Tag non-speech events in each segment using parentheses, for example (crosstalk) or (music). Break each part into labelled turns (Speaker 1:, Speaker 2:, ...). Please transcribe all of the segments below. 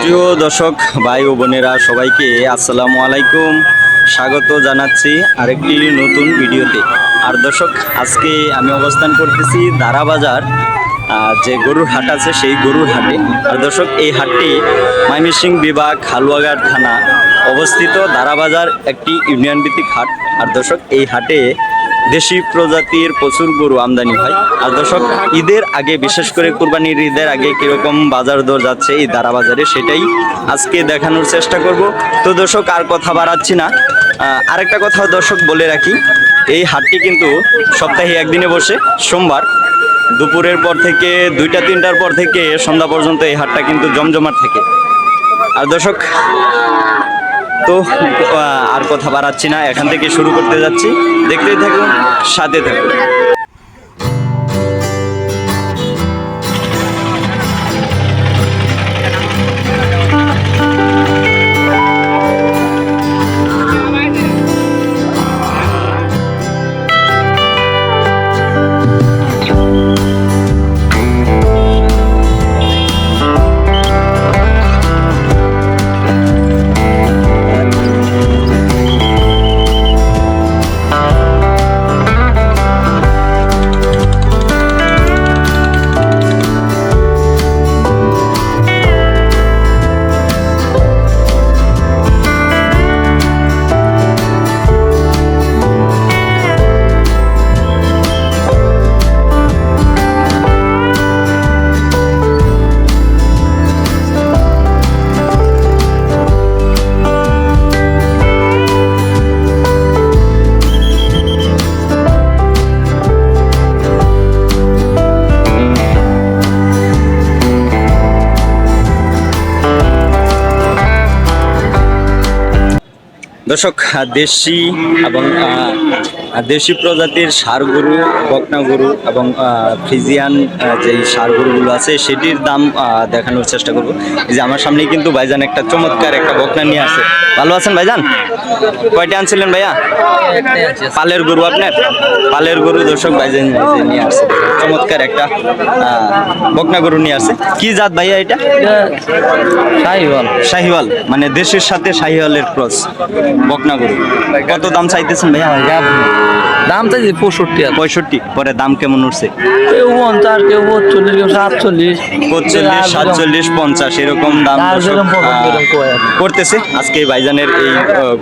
Speaker 1: প্রিয় দর্শক, ভাই ও বোনেরা, সবাইকে আসসালামু আলাইকুম। স্বাগত জানাচ্ছি আরেকটি নতুন ভিডিওতে। আর দর্শক, আজকে আমি অবস্থান করতেছি দারাবাজার যে গরুর হাট আছে সেই গরুর হাটে। আর দর্শক, এই হাটটি ময়মনসিং বিভাগ, হালুয়াঘাট থানা অবস্থিত দারাবাজার একটি ইউনিয়ন ভিত্তিক হাট। আর দর্শক, এই হাটে দেশি প্রজাতির প্রচুর গরু আমদানি হয়। আর দর্শক, ঈদের আগে, বিশেষ করে কুরবানির ঈদের আগে কীরকম বাজার দর যাচ্ছে এই দারা বাজারে সেটাই আজকে দেখানোর চেষ্টা করব। তো দর্শক, আর কথা বাড়াচ্ছি না। আরেকটা কথা দর্শক বলে রাখি, এই হাটটি কিন্তু সপ্তাহে একদিনে বসে, সোমবার দুপুরের পর থেকে, দুইটা, তিনটার পর থেকে সন্ধ্যা পর্যন্ত এই হাটটা কিন্তু জমজমাট থাকে। আর দর্শক তো আর কথা বাড়াচ্ছি না। এখান থেকে শুরু করতে যাচ্ছি। দেখতেই থাকুন সাথে থাকুন। দর্শক দেশি এবং দেশি প্রজাতির সার গরু বকনা গরু এবং ফ্রিজিয়ান যেই ষাড় গরুগুলো আছে সেটির দাম দেখানোর চেষ্টা করব। যে আমার সামনে কিন্তু ভাইজান একটা চমৎকার একটা বকনা নিয়ে আসে। ভালো আছেন ভাইজান? কয়টা আনছিলেন ভাইয়া? পালের গরু আপনার? পালের গরু দর্শক ভাইজান নিয়ে আসছে। চমৎকার একটা বকনা গরু নিয়ে আসছে। কি জাত ভাইয়া এটা?
Speaker 2: সাইওয়াল
Speaker 1: শাহিওয়াল। মানে দেশের সাথে শাহিওয়ালের ক্রস বকনা গরু। কত দাম চাইতেছেন ভাইয়া?
Speaker 2: দাম তো পঁয়ষট্টি
Speaker 1: পঁয়ষট্টি পরে দাম কেমন উঠছে?
Speaker 2: কেউ পঞ্চাশ কেউ পঁচল্লিশ কেউ সাতচল্লিশ।
Speaker 1: পঁচল্লিশ সাতচল্লিশ পঞ্চাশ এরকম দাম। করতেছে। আজকে এই ভাইজানের এই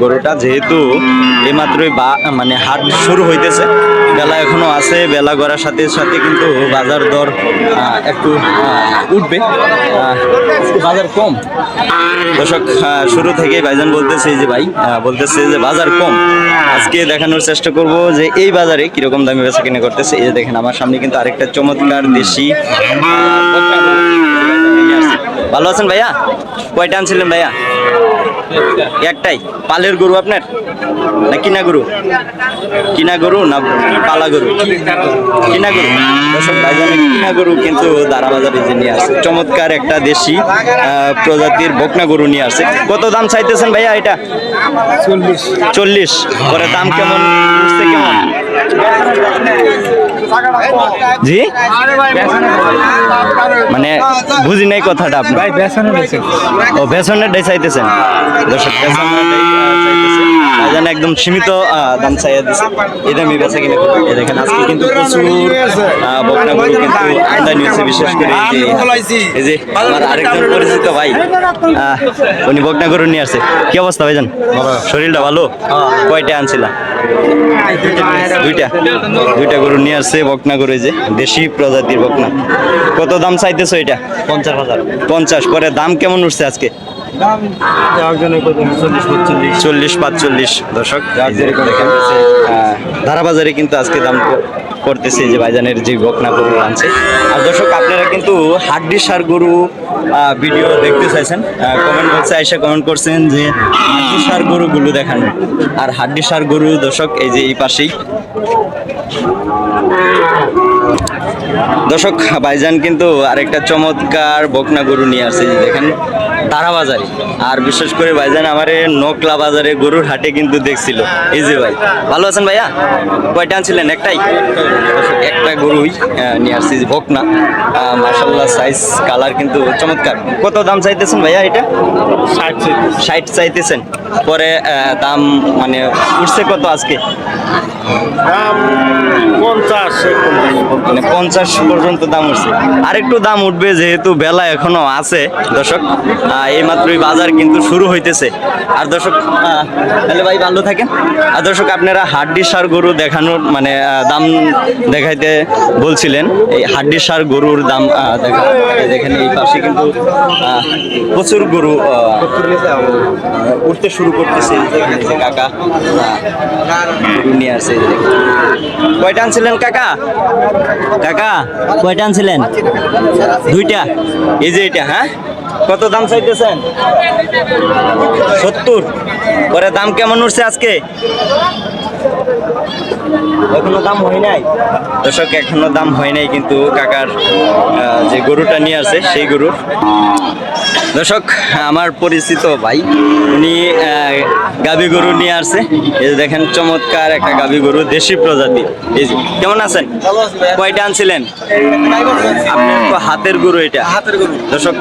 Speaker 1: গরুটা যেহেতু এইমাত্রই বা মানে হাট শুরু হইতেছে, বেলা এখনও আছে, বেলা গড়ার সাথে সাথে কিন্তু বাজার দর একটু উঠবে বাজার কম। দর্শক শুরু থেকেই ভাইজান বলতেছে যে ভাই বলতেছে যে বাজার কম। আজকে দেখানোর চেষ্টা করব যে এই বাজারে কীরকম দামে বেচা কিনে করতেছে। এই দেখেন, আমার সামনে কিন্তু আরেকটা চমৎকার দেশি। ভালো আছেন ভাইয়া? কয়টা আনছিলেন ভাইয়া? একটাই। পালের গরু আপনার? না কিনা গরু? কিনা গরু না পালা গরু? কিনা গরু? কিনা গরু কিন্তু দারা বাজারে যে নিয়ে আসছে। চমৎকার একটা দেশি প্রজাতির বকনা গরু নিয়ে আসছে। কত দাম চাইতেছেন ভাইয়া এটা? চল্লিশ। চল্লিশ। পরে দাম কেমন? কেমন? জি? মানে বুঝি নাই কথাটা আপনি।
Speaker 2: ভাই বেসনে
Speaker 1: ও বেসনের ডাই চাইতেছেন। দর্শক বেসনের ডাই একদম সীমিত দাম চাইয়া দিছে। এই দামই বেচা কিনে করবে। দেখেন আজকে কিন্তু প্রচুর বকনা গরু কিন্তু আমদানি হচ্ছে বিশেষ করে এই যে আমার আরেকজন পরিচিত ভাই। আহ, উনি বকনা গরু নিয়ে আসছে। কি অবস্থা ভাইজান শরীরটা ভালো? কয়টা আনছিলা? দুইটা। দুইটা গরু নিয়ে আসছে। বকনা করে যে দেশি প্রজাতির বকনা। কত দাম চাইতেছো এটা?
Speaker 2: পঞ্চাশ হাজার।
Speaker 1: পঞ্চাশ পরে দাম কেমন উঠছে আজকে? চল্লিশ পাঁচচল্লিশ দর্শক আহ, ধারাবাজারে কিন্তু আজকে দাম করতেছে যে ভাইজানের যে বকনা গরু আনছে। আর দর্শক আপনারা কিন্তু হাড্ডি সার গরু আহ, ভিডিও দেখতে চাইছেন কমেন্ট বক্সে এসে কমেন্ট করছেন যে হাড্ডি সার গরুগুলো দেখান। আর হাড্ডি সার গরু দর্শক এই যে এই পাশেই। দর্শক ভাইজান কিন্তু আরেকটা চমৎকার বকনা গরু নিয়ে আসছে দেখেন তারা বাজারে। আর বিশেষ করে ভাইজান আমার নকলা বাজারে গরুর হাটে কিন্তু দেখছিল। এই যে ভাই ভালো আছেন ভাইয়া? কয়টা আনছিলেন? একটাই? একটা গরুই নিয়ে আসছি বকনা। মার্শাল্লাহ সাইজ কালার কিন্তু চমৎকার। কত দাম চাইতেছেন ভাইয়া এটা? ষাট চাইতেছেন। পরে দাম মানে উঠছে কত আজকে? মানে পঞ্চাশ পর্যন্ত দাম উঠছে। আর একটু দাম উঠবে যেহেতু বেলা এখনও আছে দর্শক আহ, এই মাত্রই বাজার কিন্তু শুরু হইতেছে। আর দর্শক তাহলে ভাই ভালো থাকেন। আর দর্শক আপনারা হাড্ডি সার গরু দেখানোর মানে দাম দেখাইতে বলছিলেন। এই হাড্ডি সার গরুর দাম দেখেন এই পাশে কিন্তু প্রচুর গরু উঠতে শুরু করতেছে। কাকা নিয়ে দেখেন। কয়টা আনছিলেন কাকা? কাকা, কয়টা আনছিলেন? দুইটা। এই যে এটা হ্যাঁ? কত দাম চাইতেছেন? সত্তর। পরে দাম কেমন উঠছে আজকে? এখনও দাম হয় নাই। দর্শক এখনও দাম হয় নাই কিন্তু কাকার যে গরুটা নিয়ে আছে সেই গরুর। দর্শক আমার পরিচিত ভাই উনি গাভী গরু নিয়ে আসছে এই যে দেখেন চমৎকার একটা গাভী গরু দেশি প্রজাতি। এই যে কেমন আছেন? কয়টা আনছিলেন? আপনার তো হাতের গরু এটা। হাতের গরু। দর্শক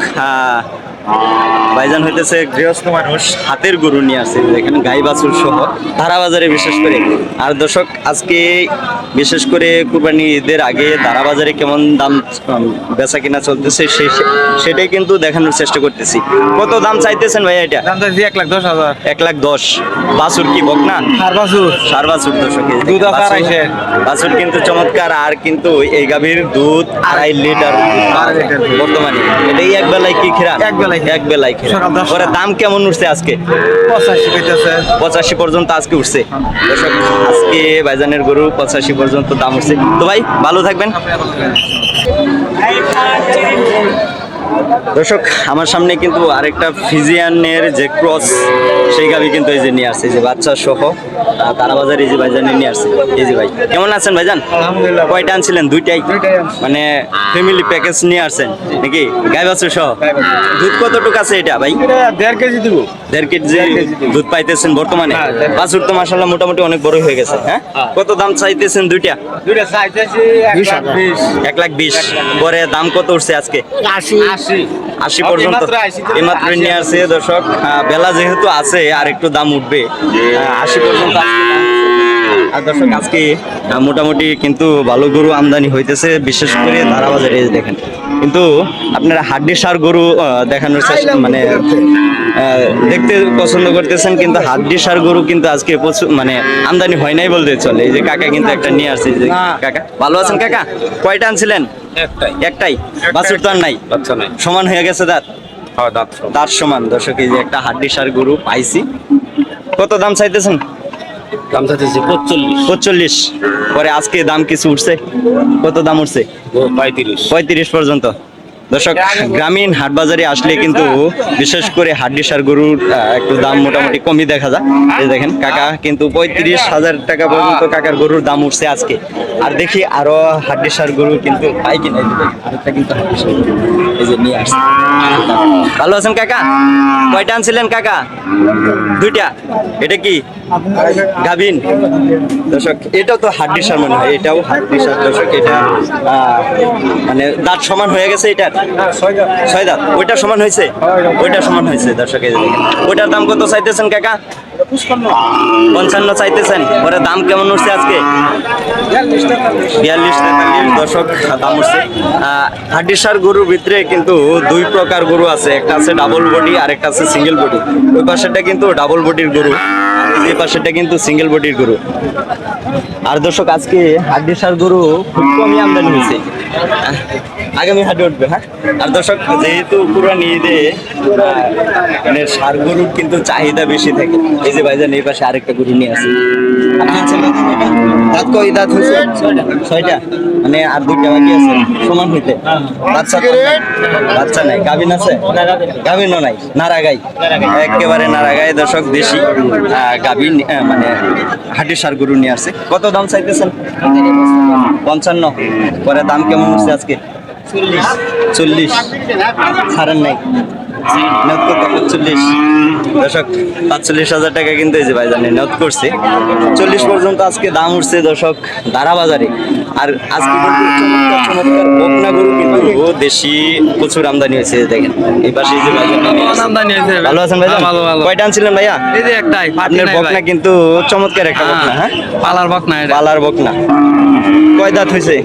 Speaker 1: ভাইজান হইতেছে গৃহস্থ মানুষ হাতের গরু নিয়ে আসছে এখানে গাই বাছুর সহ ধারা বাজারে বিশেষ করে। আর দর্শক আজকে বিশেষ করে কুরবানি ঈদের আগে ধারা বাজারে কেমন দাম বেচা কিনা চলতেছে সেই সেটাই কিন্তু দেখানোর চেষ্টা করতেছি। কত দাম চাইতেছেন ভাইয়া এটা?
Speaker 2: দাম চাইছি এক লাখ দশ হাজার।
Speaker 1: এক লাখ দশ। বাছুর কি বক না?
Speaker 2: আর বাসুর
Speaker 1: সার বাছুর দর্শক বাছুর- কিন্তু চমৎকার আর কিন্তু এই গাভীর দুধ আড়াই লিটার। বর্তমানে। এটাই এক বেলায় কি খেরা?
Speaker 2: এক বেলায়।
Speaker 1: এক বেলায়
Speaker 2: সকাল।
Speaker 1: পরে দাম কেমন উঠছে আজকে?
Speaker 2: পঁচাশি পেতেছে
Speaker 1: পঁচাশি পর্যন্ত আজকে উঠছে। দর্শক আজকে বাইজানের গরু পঁচাশি পর্যন্ত দাম উঠছে। তো ভাই ভালো থাকবেন। দর্শক আমার সামনে কিন্তু আরেকটা ফিজিয়ানের যে ক্রস সেই গাবি কিন্তু এই যে নিয়ে আসছে যে বাচ্চা সহ তারাবাজার তারা বাজার এই যে ভাইজান নিয়ে আসছে। এই যে ভাই কেমন আছেন ভাইজান?
Speaker 2: আলহামদুলিল্লাহ।
Speaker 1: কয়টা আনছিলেন? দুইটাই?
Speaker 2: দুইটাই
Speaker 1: মানে ফ্যামিলি প্যাকেজ নিয়ে আসছেন নাকি? গাই বাচ্চা সহ? দুধ কতটুকু আছে এটা ভাই?
Speaker 2: দেড় কেজি দিব।
Speaker 1: দেড় কেজি দুধ। পাইতেছেন বর্তমানে
Speaker 2: হ্যাঁ।
Speaker 1: বাছুর তো মাসাল্লাহ মোটামুটি অনেক বড় হয়ে গেছে হ্যাঁ? কত দাম চাইতেছেন দুইটা?
Speaker 2: দুইটা চাইতেছি এক লাখ বিশ।
Speaker 1: পরে দাম কত উঠছে আজকে?
Speaker 2: আশি।
Speaker 1: পর্যন্ত।
Speaker 2: এইমাত্র
Speaker 1: নিয়ে আসছে দর্শক। বেলা যেহেতু আছে আর একটু দাম উঠবে। আশি পর্যন্ত আজকে আর দর্শক আজকে মোটামুটি কিন্তু ভালো গরু আমদানি হইতেছে। বিশেষ করে ধারা বাজারে এই যে দেখেন। কিন্তু আপনারা হাড্ডি সার গরু আহ, দেখানোর চেষ্টা মানে আহ, দেখতে পছন্দ করতেছেন কিন্তু হাড্ডি সার গরু কিন্তু আজকে প্রচুর মানে আমদানি হয় নাই বলতে চলে। এই যে কাকা কিন্তু একটা নিয়ে আসছে যে কাকা। ভালো আছেন কাকা? কয়টা আনছিলেন?
Speaker 2: একটাই।
Speaker 1: একটাই? বাছুর তো আর নাই?
Speaker 2: আচ্ছা নাই।
Speaker 1: সমান হয়ে গেছে দাঁত
Speaker 2: হ্যাঁ দাঁত
Speaker 1: তার সমান। দর্শক এই যে একটা হাড্ডি সার গরু পাইছি। কত দাম চাইতেছেন?
Speaker 2: দাম চাইতেছি পঁচল্লিশ।
Speaker 1: পঁচল্লিশ। পরে আজকে দাম কিছু উঠছে? কত দাম উঠছে?
Speaker 2: পঁয়ত্রিশ।
Speaker 1: পঁয়ত্রিশ পর্যন্ত। দর্শক গ্রামীণ হাট বাজারে আসলে কিন্তু বিশেষ করে হাড্ডি সার গরুর একটু দাম মোটামুটি কমই দেখা যায়। এই দেখেন কাকা কিন্তু পঁয়ত্রিশ হাজার টাকা পর্যন্ত কাকার গরুর দাম উঠছে আজকে। আর দেখি আরও হাড্ডি সার গরু কিন্তু পাই কিনা। আরেকটা কিন্তু। এই যে নিয়ে আসছে। ভালো আছেন কাকা? কয়টা আনছিলেন কাকা? দুইটা। এটা কি? গাভিন দর্শক, এটাও তো হাড্ডি সার মনে হয়, এটাও হাড্ডি সার, দর্শক, এটা মানে দাঁত সমান হয়ে গেছে এটার? ছয় দাঁত। ওইটা সমান হয়েছে? ওইটা সমান হয়েছে, দর্শক ওইটার দাম কত চাইতেছেন, কাকা? পঞ্চান্ন চাইতেছেন। পরে দাম কেমন উঠছে আজকে? বিয়াল্লিশ তেতাল্লিশ দশক দাম উঠছে। আহ, হাড্ডি গরুর ভিতরে কিন্তু দুই প্রকার গরু আছে। একটা আছে ডাবল বডি আর একটা আছে সিঙ্গেল বডি ওই পাশেরটা কিন্তু ডাবল বডির গরু। এই পাশেরটা কিন্তু সিঙ্গেল বডির গরু। আর দর্শক আজকে হাড্ডি সার গরু খুব কমই আমদানি হয়েছে। আগামী হাটে উঠবে হ্যাঁ? আর দর্শক যেহেতু কুরবানি ঈদে আহ, মানে সার গরুর কিন্তু চাহিদা বেশি থাকে। এই যে ভাইজান এই পাশে আরেকটা গরু নিয়ে আছে? দাঁত কয়, দাঁত হয়েছে? ছয়টা। মানে আর দুইটা বাকি আছে, সমান হইতে। বাচ্চা বাচ্চা নাই। গাভিন আছে? গাভিনও নাই। নারাগাই। একেবারে নারাগাই। দর্শক, দেশি গাভিন মানে হাটির সার গরু নিয়ে আসছে কত দাম চাইতেছেন? পঞ্চান্ন। পরে দাম কেমন হচ্ছে আজকে? চল্লিশ। চল্লিশ। ছাড়েন নাই। নিয়োগ কত পাঁচচল্লিশ দর্শক পাঁচচল্লিশ হাজার টাকা কিন্তু এই যে ভাই জানেন নিয়োগ করছে। চল্লিশ পর্যন্ত আজকে দাম উঠছে দর্শক দারা আর আজকে চমৎকার চমৎকার বকনা গরু কিন্তু দেশি প্রচুর আমদানি হয়েছে দেখেন। এই পাশে যে ভাই জানেন নিয়ে আসছে।
Speaker 3: আমদানি হয়েছে
Speaker 1: ভালো আছেন ভাই
Speaker 3: হ্যাঁ, ভালো ভালো।
Speaker 1: কয়টা আনছিলেন ভাইয়া?
Speaker 3: এই যে একটাই
Speaker 1: আপনার
Speaker 3: নাই
Speaker 1: বকনা কিন্তু চমৎকার একটা বকনা হ্যাঁ
Speaker 3: পালার বক না এটা।
Speaker 1: পালার বকনা। কয় দাঁত হয়েছে?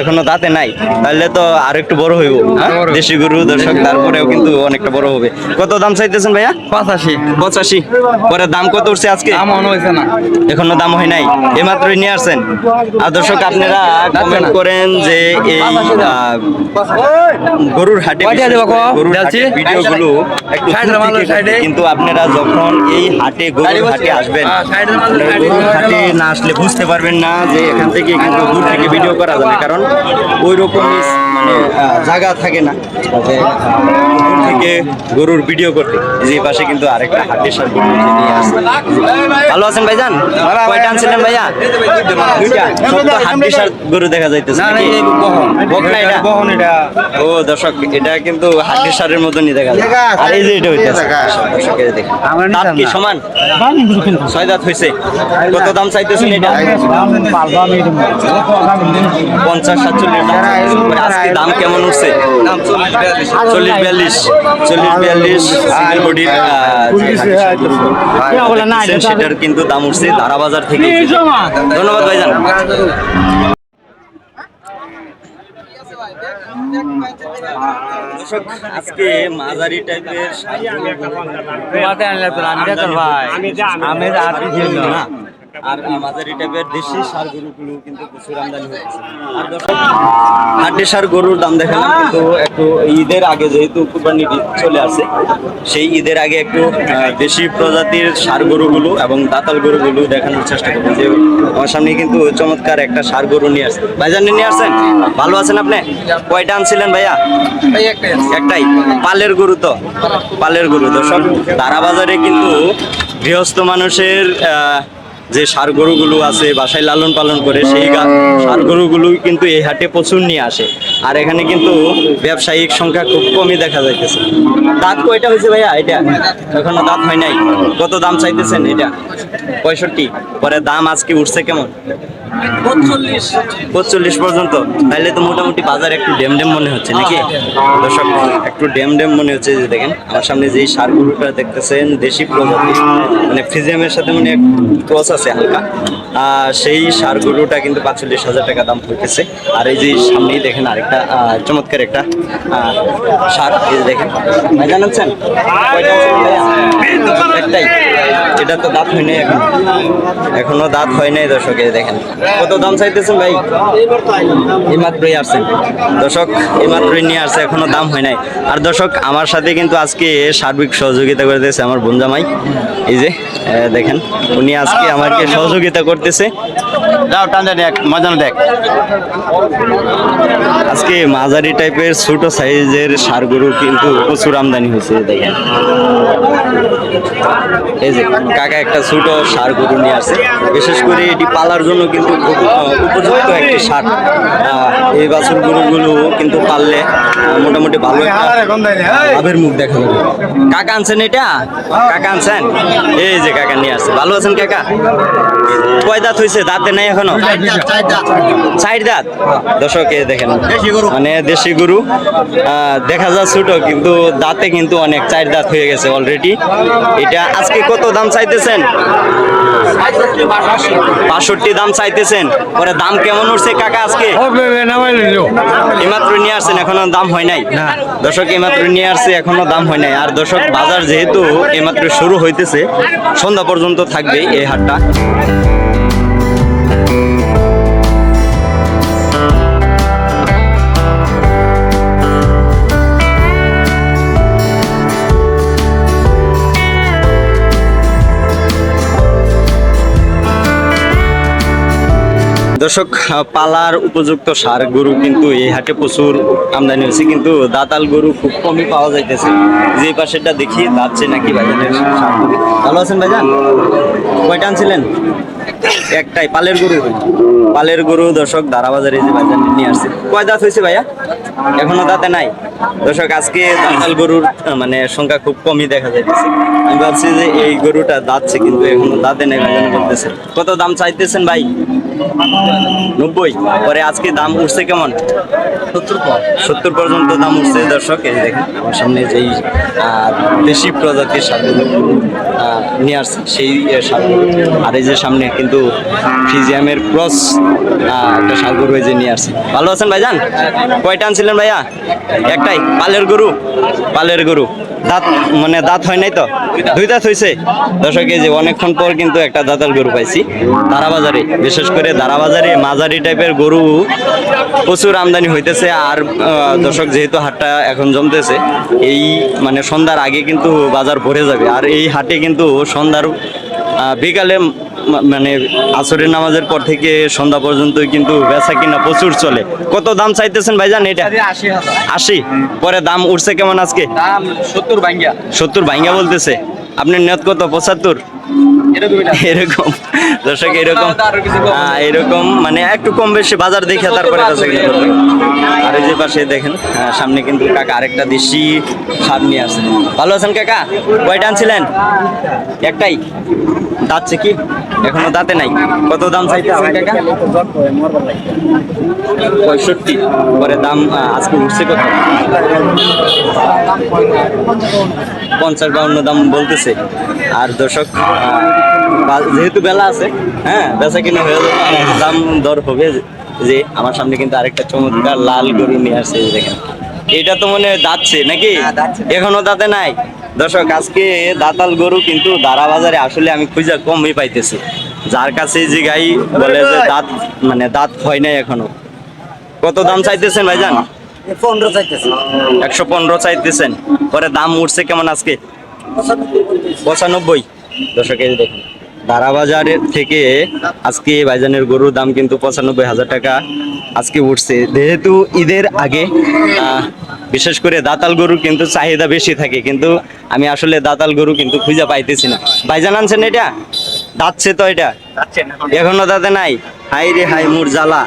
Speaker 1: এখনও দাঁতে নাই। তাহলে তো আর একটু বড় হইব হ্যাঁ?
Speaker 3: বড়। হইব।
Speaker 1: দেশি গরু দর্শক তারপরেও কিন্তু অনেকটা বড় হবে। কত দাম চাইতেছেন ভাইয়া?
Speaker 3: পঁচাশি।
Speaker 1: পঁচাশি। পরে দাম কত উঠছে আজকে?
Speaker 3: হয়েছে না।
Speaker 1: এখনও দাম হয় নাই। এমাত্রই নিয়ে আসছেন আর দর্শক আপনারা কমেন্ট করেন যে এই গরুর হাটে? গরুর ভিডিওগুলো। কিন্তু আপনারা যখন এই হাটে গরুর হাটে আসবেন
Speaker 3: হ্যাঁ।
Speaker 1: গরুর হাটে না আসলে বুঝতে পারবেন না যে এখান থেকে কিন্তু দূর থেকে ভিডিও করা যাবে। কারণ ওই রকমই মানে জায়গা থাকে না। যে দূর থেকে গরুর ভিডিও করতে। যে পাশে কিন্তু আরেকটা হাটের সাথে ভালো আছেন ভাইজান? কয়টা আনছিলেন ভাইয়া? দুইটা। সব তো হাট গরু দেখা যাইতেছে
Speaker 3: না, না, এই বহন।
Speaker 1: বকনা এটা
Speaker 3: বহন এটা।
Speaker 1: ও দর্শক এটা কিন্তু হাটের সারের মতনই দেখা যায়। আর এই যে এটা হইতেছে। কি সমান? ছয় দাঁত হয়েছে কত দাম চাইতেছেন এটা? পঞ্চাশ সাতচল্লিশ। আজকে দাম কেমন উঠছে?
Speaker 3: দাম চল্লিশ বিয়াল্লিশ।
Speaker 1: চল্লিশ বিয়াল্লিশ সিঙ্গেল বডির সেটার কিন্তু দাম উঠছে ধারা বাজার থেকে ধন্যবাদ ভাইজান। আজকে মাঝারি টাইপের
Speaker 3: তোমাতে আনলে তো আমি
Speaker 1: আর মাঝারি টাইপের দেশি সার গরুগুলো কিন্তু প্রচুর আমদানি হয়েছে আর দর্শক হাটে সার গরুর দাম দেখালাম কিন্তু একটু ঈদের আগে যেহেতু কুরবানি চলে আসে সেই ঈদের আগে একটু দেশি প্রজাতির সার গরুগুলো এবং দাতাল গরুগুলো দেখানোর চেষ্টা করব। যে আমার সামনে কিন্তু চমৎকার একটা সার গরু নিয়ে আসছে। ভাইজান নিয়ে আসছেন? ভালো আছেন আপনি? কয়টা আনছিলেন ভাইয়া?
Speaker 3: একটাই
Speaker 1: পালের গরু তো? পালের। গরু। দর্শক তারা বাজারে কিন্তু গৃহস্থ মানুষের আহ, যে সার গরুগুলো আছে, বাসায় লালন পালন করে, সেই সার গরুগুলো কিন্তু এই হাটে প্রচুর নিয়ে আসে। আর এখানে কিন্তু ব্যবসায়িক সংখ্যা খুব কমই দেখা যাইতেছে। দাঁত কয়টা হয়েছে ভাইয়া এটা? এখনও দাঁত হয় নাই। কত দাম চাইতেছেন এটা? পঁয়ষট্টি। পরে দাম আজকে উঠছে কেমন? পঁচল্লিশ পর্যন্ত। তাহলে তো মোটামুটি বাজার একটু ডেম ডেম মনে হচ্ছে নাকি? দর্শক, একটু ডেম ডেম মনে হচ্ছে যে দেখেন, আমার সামনে যেই সার গরুটা দেখতেছেন, দেশি প্রজাতি মানে ফ্রিজিয়ামের সাথে মানে ক্রস আছে হালকা। সেই সার গরুটা কিন্তু পাঁচচল্লিশ হাজার টাকা দাম হইতেছে। আর এই যে সামনেই দেখেন আরেকটা চমৎকার একটা সার, এই দেখেন। জানাচ্ছেন? একটাই। এটা তো দাঁত হয় নাই এখন। এখনও দাঁত হয় নাই দর্শক দেখেন। কত দাম চাইতেছেন ভাই? এই মাত্রই আসছেন। দর্শক এই মাত্রই নিয়ে আসছে এখনও দাম হয় নাই। আর দর্শক আমার সাথে কিন্তু আজকে সার্বিক সহযোগিতা করতেছে আমার বোনজামাই এই যে দেখেন উনি আজকে আমাকে সহযোগিতা করতেছে।
Speaker 2: যাও টান দেখ মজা দেখ।
Speaker 1: আজকে মাঝারি টাইপের ছোট সাইজের সার গরু কিন্তু প্রচুর আমদানি হয়েছে দেখেন। এই যে কাকা একটা ছোট সার গরু নিয়ে আসে বিশেষ করে এটি পালার জন্য কিন্তু উপযুক্ত একটি সার। এই বাছুর গরুগুলো কিন্তু পাললে মোটামুটি ভালো একটা লাভের মুখ দেখা যাবে। কাকা আনছেন এটা? কাকা আনছেন? এই যে কাকা নিয়ে আসছে। ভালো আছেন কাকা? কয় দাঁত হয়েছে দাঁতে নাই এখনও? চার দাঁত। দর্শক দেখেন মানে দেশি গরু। দেখা যায় ছোট, কিন্তু দাঁতে কিন্তু অনেক, চার দাঁত হয়ে গেছে অলরেডি এটা আজকে কত দাম চাইতেছেন? বাষট্টি দাম চাইতেছেন। পরে দাম কেমন উঠছে কাকা আজকে? এমাত্র নিয়ে আসছেন এখনও দাম হয় নাই। দর্শক এমাত্র নিয়ে আসছে এখনও দাম হয় নাই। আর দর্শক বাজার যেহেতু এমাত্র শুরু হইতেছে সন্ধ্যা পর্যন্ত থাকবে এই হাটটা। দর্শক পালার উপযুক্ত সার গরু কিন্তু এই হাটে প্রচুর আমদানি হয়েছে। কিন্তু দাতাল গরু খুব কমই পাওয়া যাইতেছে। যে পাশেরটা দেখি যাচ্ছে নাকি বাজারের ভালো আছেন ভাইজান? কয়টা আনছিলেন? একটাই, পালের গরু। পালের গরু দর্শক, দারাবাজারে যে বাজার নিয়ে আসছে। কয় দাঁত হয়েছে ভাইয়া? এখনও দাঁতে নাই। দর্শক, আজকে দাঁতাল গরুর মানে সংখ্যা খুব কমই দেখা যাইতেছে। আমি ভাবছি যে এই গরুটা দাঁতছে, কিন্তু এখনও দাঁতে নেই ভাই বলতেছে। কত দাম চাইতেছেন ভাই? নব্বই। পরে আজকে দাম উঠছে কেমন? সত্তর পর্যন্ত দাম উঠছে দর্শক, এই দেখেন, আমার সামনে যেই দেশি প্রজাতির সারগুলো নিয়ে আসছে, সেই সারগুলো আর এই যে সামনে কিন্তু ফিজিয়ামের ক্রস একটা সার গরু যে নিয়ে আসছে। ভালো আছেন ভাইজান? কয়টা আনছিলেন ভাইয়া? একটাই, পালের গরু? পালের গরু। দাঁত মানে দাঁত হয় নাই তো? দুই দাঁত হয়েছে দর্শক, এই যে অনেকক্ষণ পর কিন্তু একটা দাঁতের গরু পাইছি তারা বাজারে বিশেষ করে দারাবাজারে মাঝারি টাইপের গরু প্রচুর আমদানি হইতেছে। আর দর্শক যেহেতু হাটটা এখন জমতেছে এই মানে সন্ধ্যার আগে কিন্তু বাজার ভরে যাবে। আর এই হাটে কিন্তু সন্ধ্যার বিকালে মানে আসরের নামাজের পর থেকে সন্ধ্যা পর্যন্ত কিন্তু বেচা কিনা প্রচুর চলে। কত দাম চাইতেছেন ভাইজান এটা?
Speaker 3: আশি
Speaker 1: পরে দাম উঠছে কেমন আজকে?
Speaker 3: সত্তর ভাঙ্গিয়া
Speaker 1: সত্তর ভাঙ্গা বলতেছে। আপনার নিয়ত কত? পঁচাত্তর? এরকম। দর্শক এরকম। হ্যাঁ, এরকম মানে একটু কম বেশি বাজার দেখে তারপরে বেচা কিনা করবে। আর এই যে পাশে দেখেন হ্যাঁ, সামনে কিন্তু কাকা আরেকটা দেশি সার নিয়ে আসে। ভালো আছেন কাকা? কয়টা আনছিলেন? একটাই। দাঁতছে কি? এখনও দাঁতে নাই। কত দাম চাইতেছেন কাকা? পঁয়ষট্টি। পরে দাম আজকে উঠছে কত? পঞ্চাশ বাউন্ন দাম বলতেছে। আর দর্শক যেহেতু বেলা আছে। হ্যাঁ বেচা কিনা হয়ে যাবে। দাম দর হবে যে- আমার সামনে কিন্তু আরেকটা চমৎকার লাল গরু নিয়ে আসছে দেখেন। এটা তো মনে হয় দাঁতছে নাকি? এখনও দাঁতে নাই। দর্শক আজকে দাঁতাল গরু কিন্তু দাঁড়া বাজারে আসলে আমি খুঁজে কমই পাইতেছি। যার কাছে যে গাই বলে যে দাঁত মানে দাঁত হয় নাই এখনও। কত দাম চাইতেছেন ভাইজান?
Speaker 3: পনেরো চাইতেছে।
Speaker 1: একশো পনেরো চাইতেছেন। পরে দাম উঠছে কেমন আজকে? পঁচানব্বই। দশকের দেখুন। দারাবাজারের থেকে আজকে বাইজানের গরুর দাম কিন্তু পঁচানব্বই হাজার টাকা আজকে উঠছে। যেহেতু ঈদের আগে আহ, বিশেষ করে দাতাল গরু কিন্তু চাহিদা বেশি থাকে কিন্তু আমি আসলে দাতাল গরু কিন্তু খুঁজে পাইতেছি না। ভাইজান আনছেন এটা? দাঁতছে তো এটা? এখনও দাঁতে নাই? হাই রে হাই মুর জ্বালা।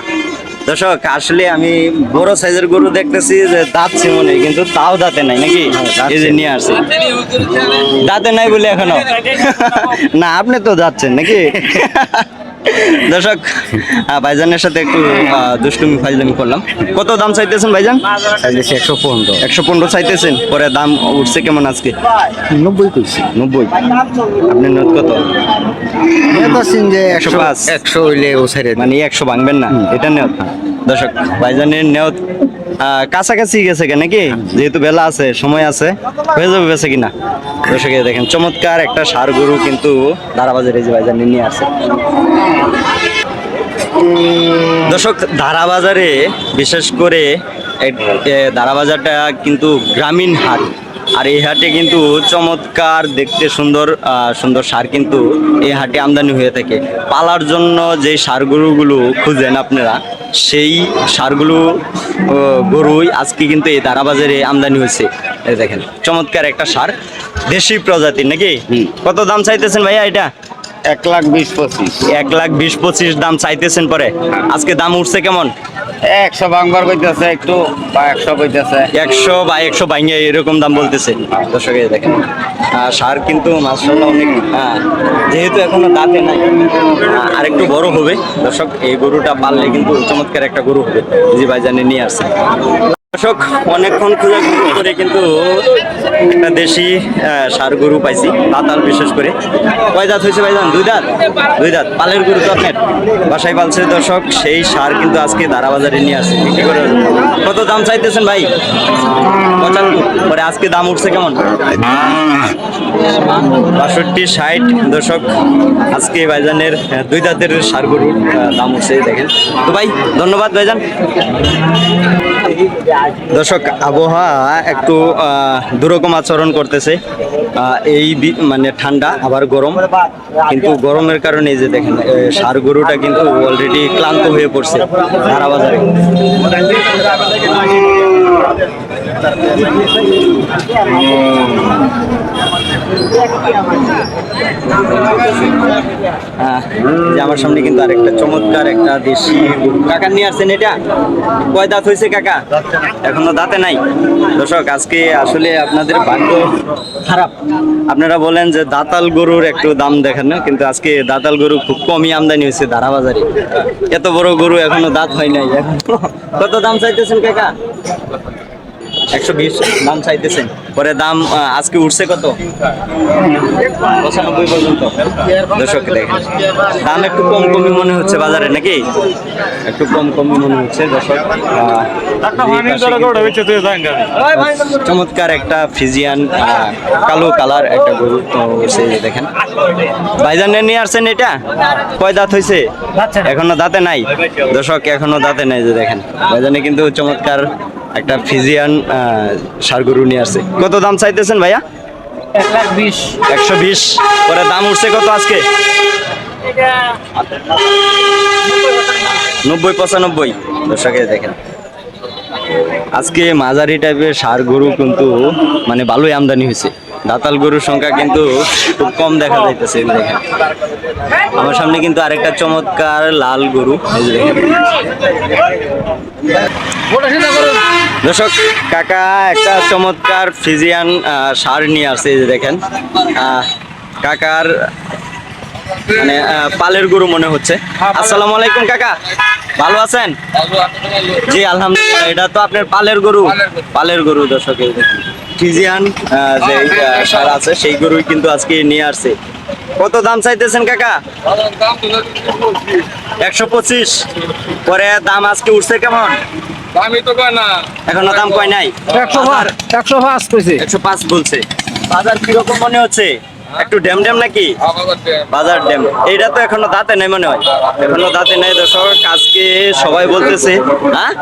Speaker 1: দর্শক আসলে আমি বড় সাইজের গরু দেখতেছি যে দাঁত মনে কিন্তু তাও দাঁতে নাই নাকি? এই যে নিয়ে আসছে দাঁতে নাই বলে এখনও? না আপনি তো যাচ্ছেন নাকি? (laughs) দর্শক ভাইজানের সাথে একটু দুষ্টুমি ফাইজলামি করলাম। কত দাম চাইতেছেন ভাইজান?
Speaker 2: চাইতেছি একশো পনেরো।
Speaker 1: একশো পনেরো চাইতেছেন? পরে দাম উঠছে কেমন আজকে?
Speaker 2: নব্বই কইছি।
Speaker 1: নব্বই। আপনার নোট কত?
Speaker 2: যে
Speaker 1: একশো পাঁচ।
Speaker 2: একশো হইলে ও
Speaker 1: মানে একশো ভাঙবেন না? এটা নেওয়া। দর্শক ভাইজানের নেওয়া কাছাকাছি গেছে কেন নাকি? যেহেতু বেলা আছে সময় আছে হয়ে যাবে বেছে কিনা? দর্শক দেখেন চমৎকার একটা সার গরু কিন্তু ধারাবাজারে যে ভাইজান নিয়ে আসে। দর্শক ধারাবাজারে বিশেষ করে ধারাবাজারটা কিন্তু গ্রামীণ হাট। আর এই হাটে কিন্তু চমৎকার দেখতে সুন্দর সুন্দর সার কিন্তু এই হাটে আমদানি হয়ে থাকে। পালার জন্য যে সার গরুগুলো খুঁজেন আপনারা সেই সারগুলো গরুই আজকে কিন্তু এই ধারাবাজারে আমদানি হয়েছে। দেখেন চমৎকার একটা সার। দেশি প্রজাতির নাকি? কত দাম চাইতেছেন ভাইয়া এটা?
Speaker 2: এক লাখ বিশ পঁচিশ।
Speaker 1: এক লাখ বিশ পঁচিশ দাম চাইতেছেন পরে? আজকে দাম উঠছে কেমন?
Speaker 2: একশো বাংবার কইতেছে একটু বা একশো কইতেছে।
Speaker 1: একশো বা একশো বাইঙ্গে এরকম দাম বলতেছে। দর্শকে দেখেন আর সার কিন্তু মাসাল্লাহ অনেক হ্যাঁ, যেহেতু এখনও দাঁতে নাই আহ, আরেকটু বড় হবে। দর্শক এই গরুটা পাললে কিন্তু চমৎকার একটা গরু হবে। জি ভাইজানে নিয়ে আসছে। দর্শক, অনেকক্ষণ খোঁজা করে কিন্তু একটা দেশি সার গরু পাইছি, দাঁতাল বিশেষ করে। কয় দাঁত হয়েছে ভাইজান? দুই দাঁত? দুই দাঁত। পালের গরু তো আপনার। বাসায় পালছে দর্শক, সেই সার কিন্তু আজকে দাঁড়া বাজারে নিয়ে আসছে। বিক্রি করে কত দাম চাইতেছেন ভাই? পঁচাত্তর। পরে আজকে দাম উঠছে কেমন? বাষট্টি, ষাট। দর্শক, আজকে ভাইজানের দুই দাঁতের সার গরুর দাম উঠছে দেখেন। তো ভাই, ধন্যবাদ ভাইজান। দর্শক আবহাওয়া একটু দুরকম আচরণ করতেছে। এই মানে ঠান্ডা, আবার গরম। কিন্তু গরমের কারণে যে দেখেন ষাঁড় গরুটা কিন্তু অলরেডি ক্লান্ত হয়ে পড়ছে ধারা বাজারে। আমার সামনে কিন্তু আরেকটা চমৎকার একটা দেশি। কাকা নিয়ে আসছেন এটা? কয় দাঁত হয়েছে কাকা? এখনও দাঁতে নাই। দর্শক, আজকে আসলে আপনাদের ভাগ্য খারাপ। আপনারা বলেন যে দাতাল গরুর একটু দাম দেখেন না, কিন্তু আজকে দাতাল গরু খুব কমই আমদানি হয়েছে ধারা বাজারে এত বড় গরু এখনও দাঁত হয় নাই। কত দাম চাইতেছেন কাকা? একশো বিশ দাম চাইতেছেন পরে দাম আজকে উঠছে কত? পঁচানব্বই পর্যন্ত। দর্শক দেখেন। দাম একটু কম কমই মনে হচ্ছে বাজারে নাকি? একটু কম কমই মনে হচ্ছে দর্শক। চমৎকার একটা ফিজিয়ান কালো কালার একটা গরু তো সেই দেখেন। ভাইজানের নিয়ে আসছেন এটা? কয় দাঁত হয়েছে? এখনও দাঁতে নাই? দর্শক এখনও দাঁতে নাই যে দেখেন। ভাইজানে কিন্তু চমৎকার একটা ফিজিয়ান সারগরু নিয়ে আসছে। কত দাম চাইতেছেন ভাইয়া?
Speaker 3: এক লাখ বিশ।
Speaker 1: একশো বিশ। পরে দাম উঠছে কত আজকে? নব্বই পঁচানব্বই। দর্শকে দেখেন। আজকে মাঝারি টাইপের সার গরু কিন্তু মানে ভালোই আমদানি হয়েছে। দাতাল গরুর সংখ্যা কিন্তু খুব কম দেখা যাইতেছে দেখেন। আমার সামনে কিন্তু আরেকটা চমৎকার লাল গরু দর্শক কাকা একটা চমৎকার ফিজিয়ান সার নিয়ে আসছে এই যে দেখেন। আহ, কাকার মানে পালের গরু মনে হচ্ছে। আসসালামু আলাইকুম কাকা। ভালো আছেন? জি আলহামদুলিল্লাহ এটা তো আপনার পালের গরু। পালের গরু। দর্শক এই দেখুন। ফিজিয়ান যে সার আছে সেই গরুই কিন্তু আজকে নিয়ে আসছে। কত দাম চাইতেছেন কাকা? একশো পঁচিশ। পরে দাম আজকে উঠছে কেমন?
Speaker 2: আমি তো কয় না।
Speaker 1: এখনও দাম কয় নাই?
Speaker 3: একশো পাঁচ একশো পাঁচ
Speaker 1: একশো পাঁচ বলছে। বাজার কীরকম মনে হচ্ছে? একটু ড্যাম ড্যাম নাকি? বাজার ড্যাম। এইটা তো এখনও দাঁতে নেই মনে হয়। এখনও দাঁতে নেই দর্শক, আজকে সবাই বলতেছে হ্যাঁ?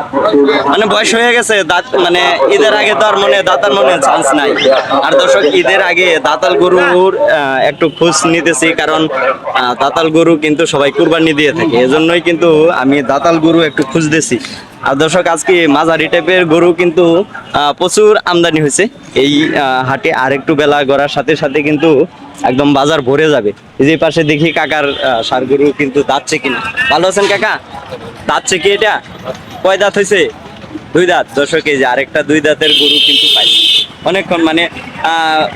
Speaker 1: মানে বয়স হয়ে গেছে, দাঁত মানে ঈদের আগে তো আর মনে, দাঁতার মনে চান্স নাই। আর দর্শক, ঈদের আগে দাতাল গরুর একটু খোঁজ নিতেছি, কারণ দাতাল গরু কিন্তু সবাই কুরবানি দিয়ে থাকে। এজন্যই কিন্তু আমি দাতাল গরু একটু খুঁজতেছি। আর দর্শক, আজকে মাঝারি টাইপের গরু কিন্তু প্রচুর আমদানি হয়েছে। এই হাটে আর একটু বেলা গড়ার সাথে সাথে কিন্তু একদম বাজার ভরে যাবে। যে পাশে দেখি কাকার ষাঁড় গরু কিন্তু দাঁতছে কিনা। ভালো আছেন কাকা? দাঁতছে কি এটা? কয় দাঁত হয়েছে? দুই দাঁত। দর্শক, এই যে আরেকটা দুই দাঁতের গরু কিন্তু পাইছি। অনেকক্ষণ মানে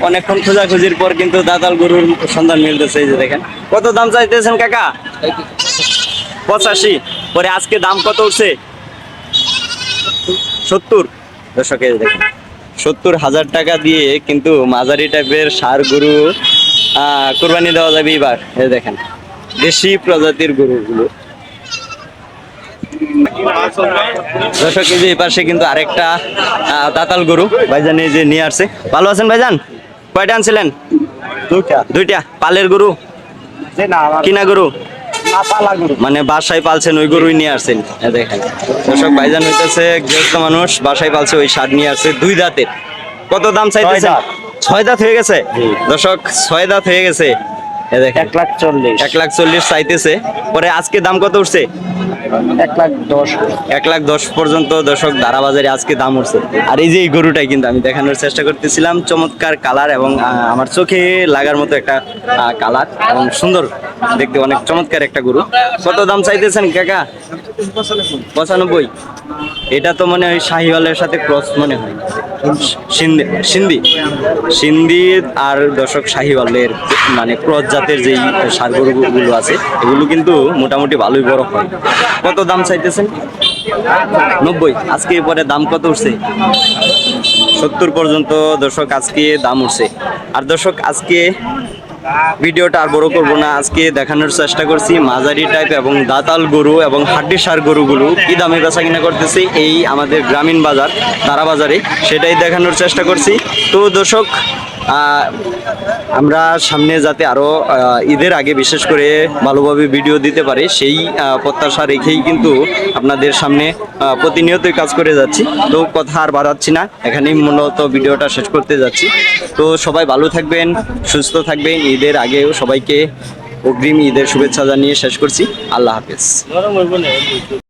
Speaker 1: অনেকক্ষণ খোঁজাখুঁজির পর কিন্তু দাতাল গরুর সন্ধান মিলতেছে, এই যে দেখেন। কত দাম চাইতেছেন কাকা? পঁচাশি। পরে আজকে দাম কত উঠছে? সত্তর? দর্শকে দেখেন সত্তর হাজার টাকা দিয়ে কিন্তু মাঝারি টাইপের সার গরু আহ, কোরবানি দেওয়া যাবে এবার। দেখেন দেশি প্রজাতির গরুগুলো। দর্শক এই যে পাশে কিন্তু আরেকটা দাতাল গরু ভাইজান এই যে নিয়ে আসছে। ভালো আছেন ভাইজান? কয়টা আনছিলেন? দুইটা। দুইটা। পালের গরু? কিনা গরু? মানে বাসায় পালছেন ওই গরুই নিয়ে আসছেন। দেখেন। দর্শক ভাইজান হইতেছে গৃহস্থ মানুষ বাসায় পালছে ওই সার নিয়ে আসছে দুই দাঁতের। কত দাম চাইতেছে ছয় দাঁত। হয়ে গেছে? দর্শক ছয় দাঁত হয়ে গেছে।
Speaker 3: এক লাখ চল্লিশ।
Speaker 1: এক লাখ চল্লিশ চাইতেছে। পরে আজকে দাম কত উঠছে?
Speaker 3: এক লাখ দশ।
Speaker 1: এক লাখ দশ পর্যন্ত দর্শক আজকে দাম উঠছে। আর এই যে এই গরুটাই কিন্তু আমি দেখানোর চেষ্টা করতেছিলাম চমৎকার কালার এবং আমার চোখে লাগার মতো একটা কালার এবং সুন্দর দেখতে অনেক চমৎকার একটা গরু। কত দাম চাইতেছেন কাকা? পঁচানব্বই। এটা তো মানে ওই শাহিওয়ালের সাথে ক্রস মনে হয়। সিন্ধি সিন্ধি সিন্ধি আর দর্শক শাহিওয়ালের মানে ক্রস জাতের যেই সার গরুগুলো আছে, এগুলো কিন্তু মোটামুটি ভালোই বড় হয়। কত দাম চাইতেছেন? নব্বই। আজকে পরে দাম কত উঠছে? সত্তর পর্যন্ত দর্শক আজকে দাম উঠছে। আর দর্শক আজকে ভিডিওটা আর বড় করব না। আজকে দেখানোর চেষ্টা করছি মাঝারি টাইপ এবং দাতাল গরু এবং হাড্ডি সার গরুগুলো কি দামে বেচা কিনা করতেছি এই আমাদের গ্রামীণ বাজার, তারা বাজারে, সেটাই দেখানোর চেষ্টা করছি। তো দর্শক আমরা সামনে যাতে আরও আহ, ঈদের আগে বিশেষ করে ভালোভাবে ভিডিও দিতে পারি সেই প্রত্যাশা রেখেই কিন্তু আপনাদের সামনে প্রতিনিয়তই কাজ করে যাচ্ছি। তো কথা আর বাড়াচ্ছি না এখানেই মূলত ভিডিওটা শেষ করতে যাচ্ছি। তো সবাই ভালো থাকবেন সুস্থ থাকবেন ঈদের আগেও সবাইকে অগ্রিম ঈদের শুভেচ্ছা জানিয়ে শেষ করছি। আল্লাহ হাফেজ।